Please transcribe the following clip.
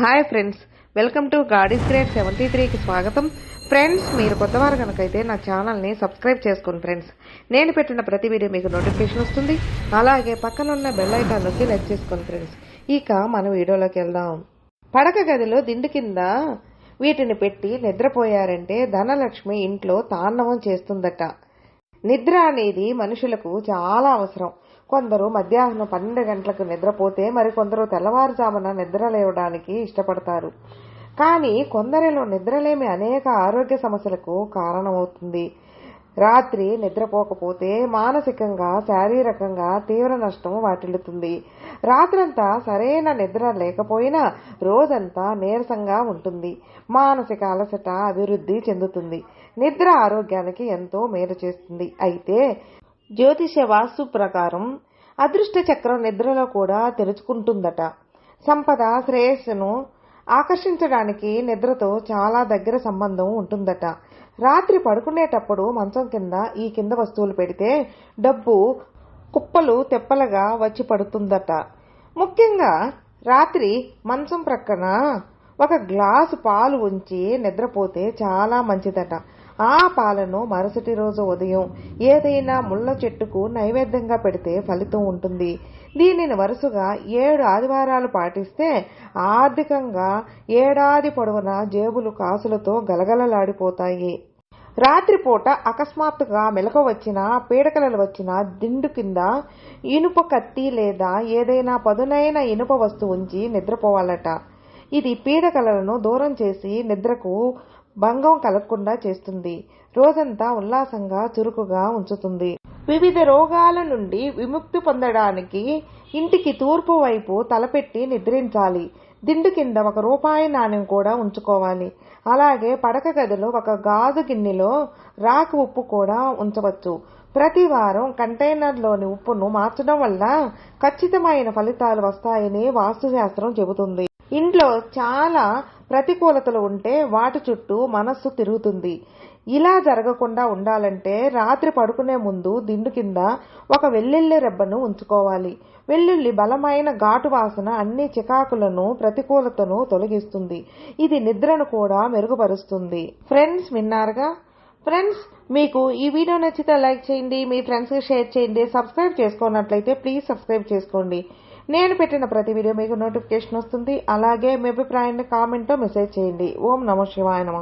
Hi friends welcome to గాడీస్ grade seventy త్రీకి స్వాగతం. ఫ్రెండ్స్ మీరు కొత్తవారు కనుకైతే నా ఛానల్ని సబ్స్క్రైబ్ చేసుకోండి ఫ్రెండ్స్ నేను పెట్టిన ప్రతి వీడియో మీకు నోటిఫికేషన్ వస్తుంది. అలాగే పక్కన ఉన్న బెల్ ఐకాన్ నొక్కి లైక్ చేసుకోండి ఫ్రెండ్స్ ఇక మన వీడియోలోకి వెళ్దాం. పడక గదిలో దిండు కింద వీటిని పెట్టి నిద్రపోయారంటే ధనలక్ష్మి ఇంట్లో తాండవం చేస్తుందట. నిద్ర అనేది మనుషులకు చాలా అవసరం. కొందరు మధ్యాహ్నం పన్నెండు గంటలకు నిద్రపోతే మరికొందరు తెల్లవారుజామున నిద్ర లేవడానికి ఇష్టపడతారు. కానీ కొందరిలో నిద్రలేమి అనేక ఆరోగ్య సమస్యలకు కారణమవుతుంది. రాత్రి నిద్రపోకపోతే మానసికంగా శారీరకంగా తీవ్ర నష్టం వాటిల్లుతుంది. రాత్రంతా సరైన నిద్ర లేకపోయినా రోజంతా నీరసంగా ఉంటుంది. మానసిక అలసట అభివృద్ధి చెందుతుంది. నిద్ర ఆరోగ్యానికి ఎంతో మేలు చేస్తుంది. అయితే జ్యోతిష వాస్తు ప్రకారం అదృష్ట చక్రం నిద్రలో కూడా తెరుచుకుంటుందట. సంపద శ్రేయస్సును ఆకర్షించడానికి నిద్రతో చాలా దగ్గర సంబంధం ఉంటుందట. రాత్రి పడుకునేటప్పుడు మంచం కింద ఈ కింద వస్తువులు పెడితే డబ్బు కుప్పలు తెప్పలుగా వచ్చి పడుతుందట. ముఖ్యంగా రాత్రి మంచం ప్రక్కన ఒక గ్లాసు పాలు ఉంచి నిద్రపోతే చాలా మంచిదట. ఆ పాలను మరుసటి రోజు ఉదయం ఏదైనా ముళ్ళ చెట్టుకు నైవేద్యంగా పెడితే ఫలితం ఉంటుంది. దీనిని వరుసగా ఏడు ఆదివారాలు పాటిస్తే ఆర్థికంగా ఏడాది పొడవునా జేబులు కాసులతో గలగలలాడిపోతాయి. రాత్రిపూట అకస్మాత్తుగా మెలకు వచ్చిన పీడకలలు వచ్చిన దిండు కింద ఇనుప కత్తి లేదా ఏదైనా పదునైన ఇనుప వస్తువు ఉంచి నిద్రపోవాలట. ఇది పీడకలలను దూరం చేసి నిద్రకు భంగం కలగకుండా చేస్తుంది. రోజంతా ఉల్లాసంగా చురుకుగా ఉంచుతుంది. వివిధ రోగాల నుండి విముక్తి పొందడానికి ఇంటికి తూర్పు వైపు తలపెట్టి నిద్రించాలి. దిండు కింద ఒక రూపాయి నాణ్యం కూడా ఉంచుకోవాలి. అలాగే పడక గదిలో ఒక గాజు గిన్నెలో రాక్ ఉప్పు కూడా ఉంచవచ్చు. ప్రతి వారం కంటైనర్లోని ఉప్పును మార్చడం వల్ల ఖచ్చితమైన ఫలితాలు వస్తాయని వాస్తుశాస్త్రం చెబుతుంది. ఇంట్లో చాలా ప్రతికూలతలు ఉంటే వాటి చుట్టూ మనస్సు తిరుగుతుంది. ఇలా జరగకుండా ఉండాలంటే రాత్రి పడుకునే ముందు దిండు కింద ఒక వెల్లుల్లి రెబ్బను ఉంచుకోవాలి. వెల్లుల్లి బలమైన ఘాటు వాసన అన్ని చికాకులను ప్రతికూలతను తొలగిస్తుంది. ఇది నిద్రను కూడా మెరుగుపరుస్తుంది. ఫ్రెండ్స్ విన్నారుగా? ఫ్రెండ్స్ మీకు ఈ వీడియో నచ్చితే లైక్ చేయండి మీ ఫ్రెండ్స్కి షేర్ చేయండి సబ్స్క్రైబ్ చేసుకున్నట్లయితే ప్లీజ్ సబ్స్క్రైబ్ చేసుకోండి. నేను పెట్టిన ప్రతి వీడియో మీకు నోటిఫికేషన్ వస్తుంది. అలాగే మీ అభిప్రాయాన్ని కామెంట్లో మెసేజ్ చేయండి. ఓం నమ శివాయ నమ.